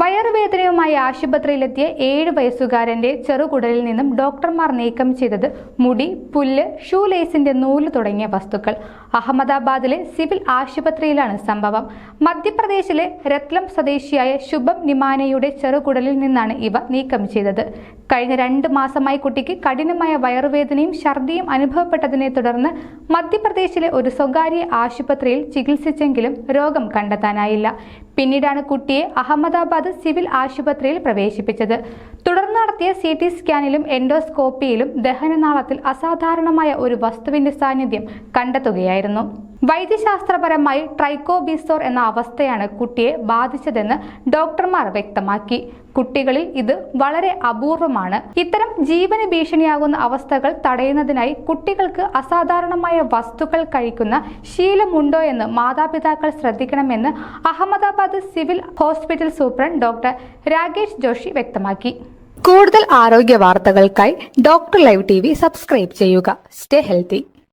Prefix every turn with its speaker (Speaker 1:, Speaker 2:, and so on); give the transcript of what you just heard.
Speaker 1: വയറുവേദനയുമായി ആശുപത്രിയിലെത്തിയ ഏഴ് വയസ്സുകാരന്റെ ചെറുകുടലിൽ നിന്നും ഡോക്ടർമാർ നീക്കം ചെയ്തത് മുടി പുല്ല് ഷൂ ലേസിന്റെ നൂൽ തുടങ്ങിയ വസ്തുക്കൾ. അഹമ്മദാബാദിലെ സിവിൽ ആശുപത്രിയിലാണ് സംഭവം. മധ്യപ്രദേശിലെ രത്ലം സ്വദേശിയായ ശുഭം നിമാനയുടെ ചെറുകുടലിൽ നിന്നാണ് ഇവ നീക്കം ചെയ്തത്. കഴിഞ്ഞ രണ്ട് മാസമായി കുട്ടിക്ക് കഠിനമായ വയറുവേദനയും ഛർദിയും അനുഭവപ്പെട്ടതിനെ തുടർന്ന് മധ്യപ്രദേശിലെ ഒരു സ്വകാര്യ ആശുപത്രിയിൽ ചികിത്സിച്ചെങ്കിലും രോഗം കണ്ടെത്താനായില്ല. പിന്നീടാണ് കുട്ടിയെ അഹമ്മദാബാദ് സിവിൽ ആശുപത്രിയിൽ പ്രവേശിപ്പിച്ചത്. തുടർന്ന് നടത്തിയ സി ടി സ്കാനിലും എൻഡോസ്കോപ്പിയിലും ദഹനനാളത്തിൽ അസാധാരണമായ ഒരു വസ്തുവിന്റെ സാന്നിധ്യം കണ്ടെത്തുകയായിരുന്നു. വൈദ്യശാസ്ത്രപരമായി ട്രൈക്കോബിസോർ എന്ന അവസ്ഥയാണ് കുട്ടിയെ ബാധിച്ചതെന്ന് ഡോക്ടർമാർ വ്യക്തമാക്കി. കുട്ടികളിൽ ഇത് വളരെ അപൂർവമാണ്. ഇത്തരം ജീവന് ഭീഷണിയാകുന്ന അവസ്ഥകൾ തടയുന്നതിനായി കുട്ടികൾക്ക് അസാധാരണമായ വസ്തുക്കൾ കഴിക്കുന്ന ശീലമുണ്ടോ എന്ന് മാതാപിതാക്കൾ ശ്രദ്ധിക്കണമെന്ന് Ahmedabad civil hospital superintendent doctor Rakesh Joshi വ്യക്തമാക്കി. കൂടുതൽ ആരോഗ്യ വാർത്തകൾക്കായി ഡോക്ടർ ലൈവ് ടി സബ്സ്ക്രൈബ് ചെയ്യുക. Stay healthy.